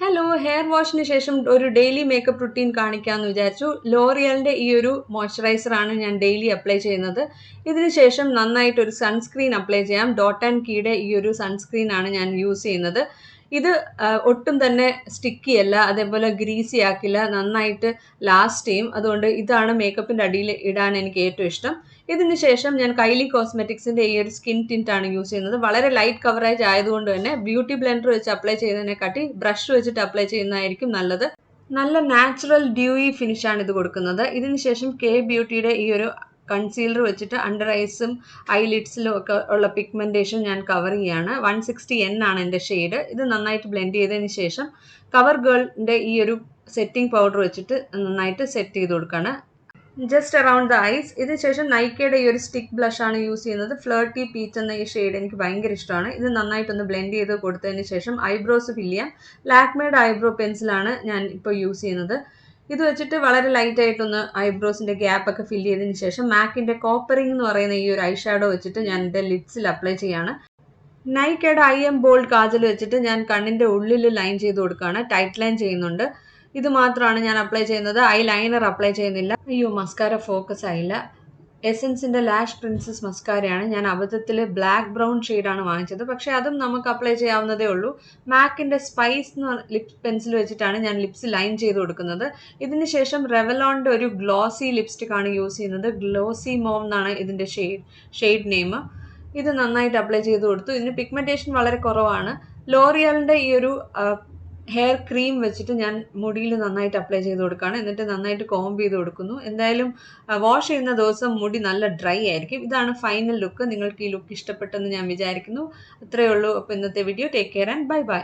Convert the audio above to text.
Hello hair വാഷിന് ശേഷം ഒരു daily makeup routine കാണിക്കാമെന്ന് വിചാരിച്ചു. ലോറിയലിന്റെ ഈ ഒരു മോയ്സ്ചറൈസറാണ് ഞാൻ ഡെയിലി അപ്ലൈ ചെയ്യുന്നത്. ഇതിന് ശേഷം നന്നായിട്ട് ഒരു സൺസ്ക്രീൻ അപ്ലൈ ചെയ്യാം. ഡോട്ട് ആൻഡ് കീയുടെ ഈ ഒരു സൺസ്ക്രീൻ ആണ് ഞാൻ യൂസ് ചെയ്യുന്നത്. ഇത് ഒട്ടും തന്നെ സ്റ്റിക്കി അല്ല അതേപോലെ ഗ്രീസി ആക്കില്ല നന്നായിട്ട് ലാസ്റ്റ് ചെയ്യും. അതുകൊണ്ട് ഇതാണ് മേക്കപ്പിന്റെ അടിയിൽ ഇടാൻ എനിക്ക് ഏറ്റവും ഇഷ്ടം. ഇതിന് ശേഷം ഞാൻ കൈലി കോസ്മെറ്റിക്സിന്റെ ഈ ഒരു സ്കിൻ ടിന്റ് ആണ് യൂസ് ചെയ്യുന്നത്. വളരെ ലൈറ്റ് കവറേജ് ആയതുകൊണ്ട് തന്നെ ബ്യൂട്ടി ബ്ലെൻഡർ വെച്ച് അപ്ലൈ ചെയ്യുന്നതിനെക്കാട്ടി ബ്രഷ് വെച്ചിട്ട് അപ്ലൈ ചെയ്യുന്നതായിരിക്കും നല്ലത്. നല്ല നാച്ചുറൽ ഡ്യൂയി ഫിനിഷ് ആണ് ഇത് കൊടുക്കുന്നത്. ഇതിന് ശേഷം കെ ബ്യൂട്ടിയുടെ ഈ ഒരു കൺസീലർ വെച്ചിട്ട് അണ്ടർ ഐസും ഐലിഡ്സിലും ഒക്കെ ഉള്ള പിഗ്മെന്റേഷൻ ഞാൻ കവർ ചെയ്യാണ്. വൺ സിക്സ്റ്റി എൻ ആണ് എന്റെ ഷെയ്ഡ്. ഇത് നന്നായിട്ട് ബ്ലെൻഡ് ചെയ്തതിന് ശേഷം കവർ ഗേളിന്റെ ഈ ഒരു സെറ്റിംഗ് പൗഡർ വെച്ചിട്ട് നന്നായിട്ട് സെറ്റ് ചെയ്ത് കൊടുക്കുകയാണ് ജസ്റ്റ് അറൗണ്ട് ദ ഐസ് ഇതിന് ശേഷം നൈക്കയുടെ ഈ ഒരു സ്റ്റിക്ക് ബ്ലഷ് ആണ് യൂസ് ചെയ്യുന്നത്. ഫ്ലേർട്ടി പീച്ച് എന്ന ഈ ഷെയ്ഡ് എനിക്ക് ഭയങ്കര ഇഷ്ടമാണ്. ഇത് നന്നായിട്ടൊന്ന് ബ്ലെൻഡ് ചെയ്ത് കൊടുത്തതിന് ശേഷം ഐബ്രോസ് ഫില്ല് ചെയ്യാം. ലാക്മേഡ് ഐബ്രോ പെൻസിലാണ് ഞാൻ ഇപ്പോൾ യൂസ് ചെയ്യുന്നത്. ഇത് വെച്ചിട്ട് വളരെ ലൈറ്റ് ആയിട്ടൊന്ന് ഐബ്രോസിന്റെ ഗ്യാപ്പ് ഒക്കെ ഫില്ല് ചെയ്തതിന് ശേഷം മാക്കിന്റെ കോപ്പറിംഗ് എന്ന് പറയുന്ന ഈ ഒരു ഐ ഷാഡോ വെച്ചിട്ട് ഞാൻ എന്റെ ലിപ്സിൽ അപ്ലൈ ചെയ്യാണ്. നൈക്കയുടെ ഐ എം ബോൾഡ് കാജൽ വെച്ചിട്ട് ഞാൻ കണ്ണിന്റെ ഉള്ളിൽ ലൈൻ ചെയ്ത് കൊടുക്കുകയാണ് ടൈറ്റ് ലൈൻ ചെയ്യുന്നുണ്ട്. ഇത് മാത്രമാണ് ഞാൻ അപ്ലൈ ചെയ്യുന്നത്. ഐ ലൈനർ അപ്ലൈ ചെയ്യുന്നില്ല. അയ്യോ മസ്കാര ഫോക്കസ് ആയില്ല. എസെൻസിന്റെ ലാഷ് പ്രിൻസസ് മസ്കാരയാണ് ഞാൻ അബദ്ധത്തിൽ ബ്ലാക്ക് ബ്രൗൺ ഷെയ്ഡാണ് വാങ്ങിച്ചത്. പക്ഷേ അതും നമുക്ക് അപ്ലൈ ചെയ്യാവുന്നതേ ഉള്ളൂ. മാക്കിന്റെ സ്പൈസ് എന്ന് ലിപ് പെൻസിൽ വെച്ചിട്ടാണ് ഞാൻ ലിപ്സ് ലൈൻ ചെയ്ത് കൊടുക്കുന്നത്. ഇതിന് ശേഷം റെവലോണിന്റെ ഒരു ഗ്ലോസി ലിപ്സ്റ്റിക് ആണ് യൂസ് ചെയ്യുന്നത്. ഗ്ലോസി മോം എന്നാണ് ഇതിന്റെ ഷെയ്ഡ് ഷെയ്ഡ് നെയിം ഇത് നന്നായിട്ട് അപ്ലൈ ചെയ്ത് കൊടുത്തു. ഇതിന് പിഗ്മെന്റേഷൻ വളരെ കുറവാണ്. ലോറിയലിന്റെ ഈ ഒരു ഹെയർ ക്രീം വെച്ചിട്ട് ഞാൻ മുടിയിൽ നന്നായിട്ട് അപ്ലൈ ചെയ്ത് കൊടുക്കുകയാണ്. എന്നിട്ട് നന്നായിട്ട് കോംബ് ചെയ്ത് കൊടുക്കുന്നു. എന്തായാലും വാഷ് ചെയ്യുന്ന ദിവസം മുടി നല്ല ഡ്രൈ ആയിരിക്കും. ഇതാണ് ഫൈനൽ ലുക്ക് നിങ്ങൾക്ക് ഈ ലുക്ക് ഇഷ്ടപ്പെട്ടെന്ന് ഞാൻ വിചാരിക്കുന്നു. അത്രയേ ഉള്ളൂ. അപ്പോൾ ഇന്നത്തെ video take care and bye bye